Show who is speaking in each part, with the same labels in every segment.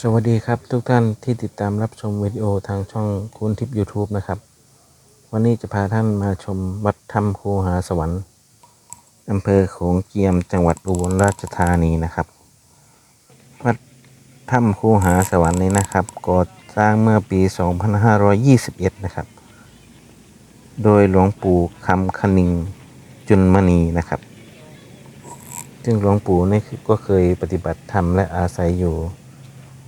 Speaker 1: สวัสดีครับทุกท่านที่ติดตามรับชมวิดีโอทางช่องคุณทิพย์ YouTube นะครับ วันนี้จะพาท่านมาชมวัดถ้ำคูหาสวรรค์อำเภอโขงเจียมจังหวัดอุบลราชธานีนะครับ วัดถ้ำคูหาสวรรค์นี้นะครับก่อสร้างเมื่อปี 2521 นะครับ โดยหลวงปู่คำคณิงจุนมณีนะครับ ซึ่งหลวงปู่นี่ก็เคยปฏิบัติธรรมและอาศัยอยู่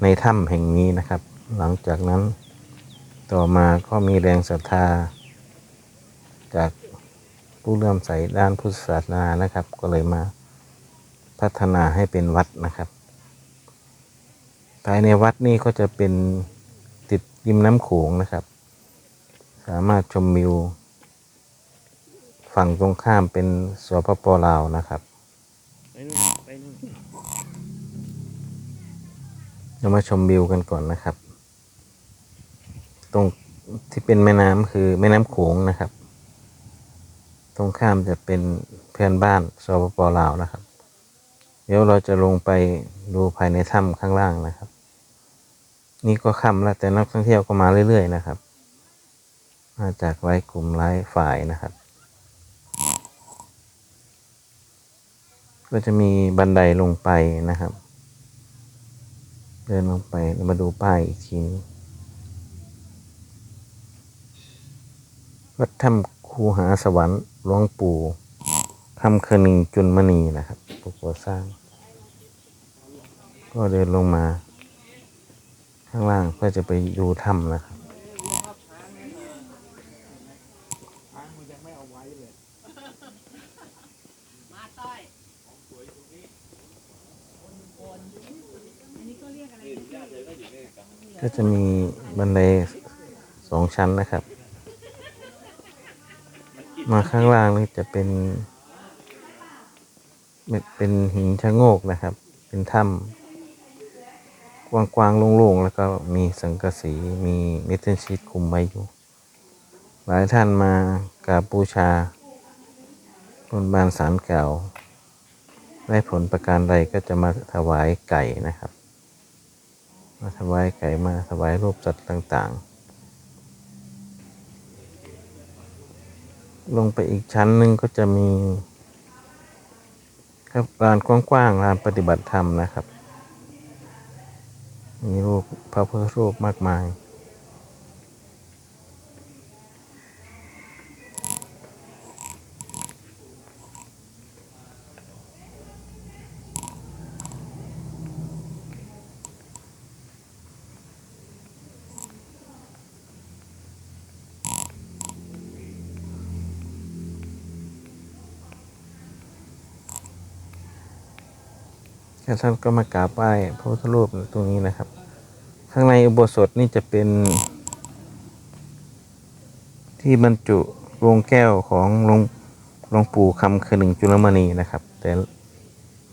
Speaker 1: ในถ้ำแห่งนี้นะครับ หลังจากนั้นต่อมาก็มีแรงศรัทธา จากผู้เลื่อมใสด้านพุทธศาสนานะครับ ก็เลยมาพัฒนาให้เป็นวัดนะครับ ภายในวัดนี้ก็จะเป็นติดริมน้ำโขงนะครับ สามารถชมวิว ฝั่งตรงข้ามเป็นสปปลาวนะครับ
Speaker 2: ไปนู่นไปนู่น
Speaker 1: เรามาชมวิวกันก่อนนะครับ ตรงที่เป็นแม่น้ำคือแม่น้ำโขงนะครับ ตรงข้ามจะเป็นเพื่อนบ้านสปปลาวนะครับ เดี๋ยวเราจะลงไปดูภายในถ้ำข้างล่างนะครับ นี่ก็ค่ำแล้วแต่นักท่องเที่ยวก็มาเรื่อยๆนะครับ มาจากหลายกลุ่มหลายฝ่ายนะครับ ก็จะมีบันไดลงไปนะครับ เดินลงไปมาดูป้ายอีกทีนึงวัดถ้ำคูหาสวรรค์หลวงปู่คำคนึงจุนมณีนะครับผู้ก่อสร้าง ก็เดินลงมา ข้างล่างเพื่อจะไปดูถ้ำนะครับ ก็จะมีบันไดสองชั้นนะครับ มาข้างล่างนี่จะเป็น เป็นหินชะโงกนะครับ เป็นถ้ำกว้างๆโล่งๆ แล้วก็มีสังกะสีมีเมทัลชีตคุมไว้อยู่ หลายท่านมากราบบูชาบนบานสารเก่าได้ผลประการใดก็จะมาถวายไก่นะครับ มาถวายไก่มาถวายรูปสัตว์ต่าง ๆ ลงไปอีกชั้นหนึ่งก็จะมีครับลานกว้างๆลานปฏิบัติธรรมนะครับ มีรูปพระพุทธรูปมากมาย แล้วท่านก็มากราบไหว้พระพุทธรูปตรงนี้นะครับ ข้างในอุโบสถนี่จะเป็น ที่บรรจุโรงแก้วของหลวงหลวงปู่คำคนึงจุลมณีนะครับ แต่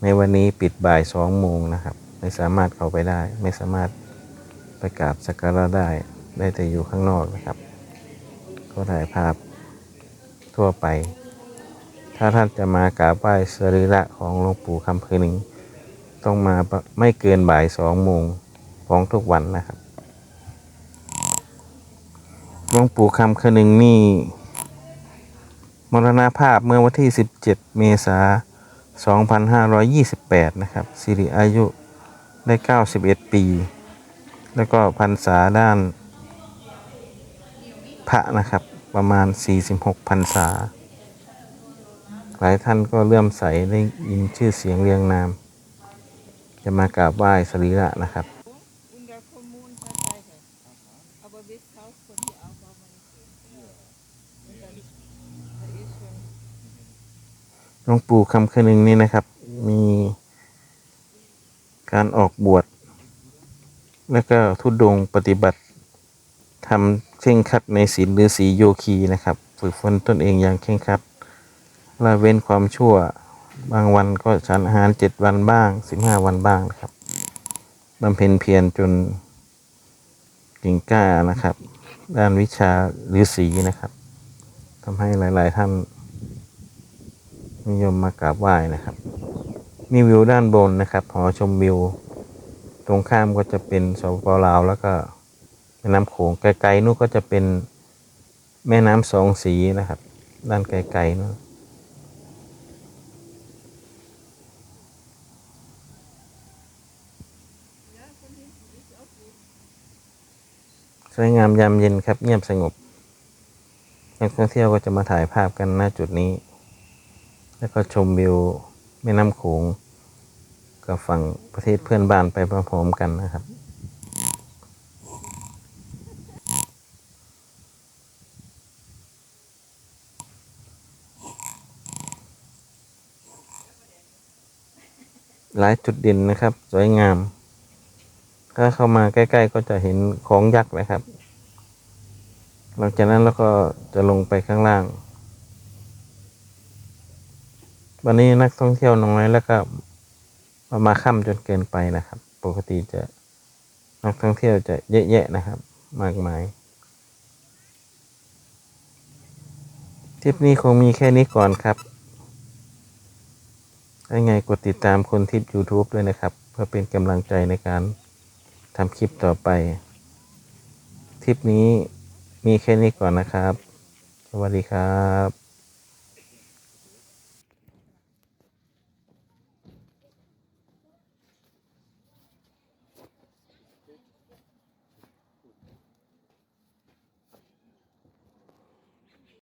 Speaker 1: ในวันนี้ปิดบ่ายสองโมงนะครับ ไม่สามารถเข้าไปได้ ไม่สามารถไปกราบสักการะได้ ได้แต่อยู่ข้างนอกนะครับ ก็ถ่ายภาพทั่วไป ถ้าท่านจะมากราบไหว้สรีระของหลวงปู่คำคนึง ต้องมาไม่เกินบ่ายสองโมงของทุกวันนะครับหลวงปู่คำคนึงนี่มรณภาพเมื่อวันที่ 17 เมษายน2528 นะครับสิริอายุได้ 91 ปี แล้วก็พรรษาด้านพระนะครับประมาณ 46พรรษา หลายท่านก็เลื่อมใสได้ยินชื่อเสียงเรียงนาม จะมากราบไหว้สรีระนะครับ หลวงปู่คำคนึงนี่นะครับ มีการออกบวช แล้วก็ทุดดงปฏิบัติทำเคร่งคัดในศีลหรือสีโยคีนะครับ ฝึกฝนตนเองอย่างเคร่งคัดละเว้นความชั่ว บางวันก็ฉันอาหารเจ็ดวันบ้างสิบห้าวันบ้างนะครับบำเพ็ญเพียรจนเก่งกล้านะครับ ด้านวิชาหรือสีนะครับทำให้หลาย ๆ ท่านนิยมมากราบไหว้นะครับ มีวิวด้านบนนะครับหอชมวิว ตรงข้ามก็จะเป็นสปปลาวแล้วก็แม่น้ำโขงไกล ๆ นู่นก็จะเป็นแม่น้ำสองสีนะครับ ด้านไกล ๆนู่น วยงามยามเย็นครับเงียบสงบ นักท่องเที่ยวก็จะมาถ่ายภาพกันหน้าจุดนี้ แล้วก็ชมวิวแม่น้ำโขงกับฝั่งประเทศเพื่อนบ้านไปพร้อมๆกันนะครับ หลายจุดเด่นนะครับ สวยงาม ถ้าเข้ามาใกล้ ๆ ก็จะเห็นของยักษ์นะครับ หลังจากนั้นเราก็จะลงไปข้างล่าง วันนี้นักท่องเที่ยวน้อยแล้วก็มามาค่ำจนเกินไปนะครับ ปกติจะนักท่องเที่ยวจะเยอะแยะนะครับ มากมายทริปนี้คงมีแค่นี้ก่อนครับถ้าไงกดติดตามคนทิป YouTube ด้วยนะครับ เพื่อเป็นกำลังใจในการ ทำคลิปต่อไปทริปนี้มีแค่นี้ก่อนนะครับ สวัสดีครับ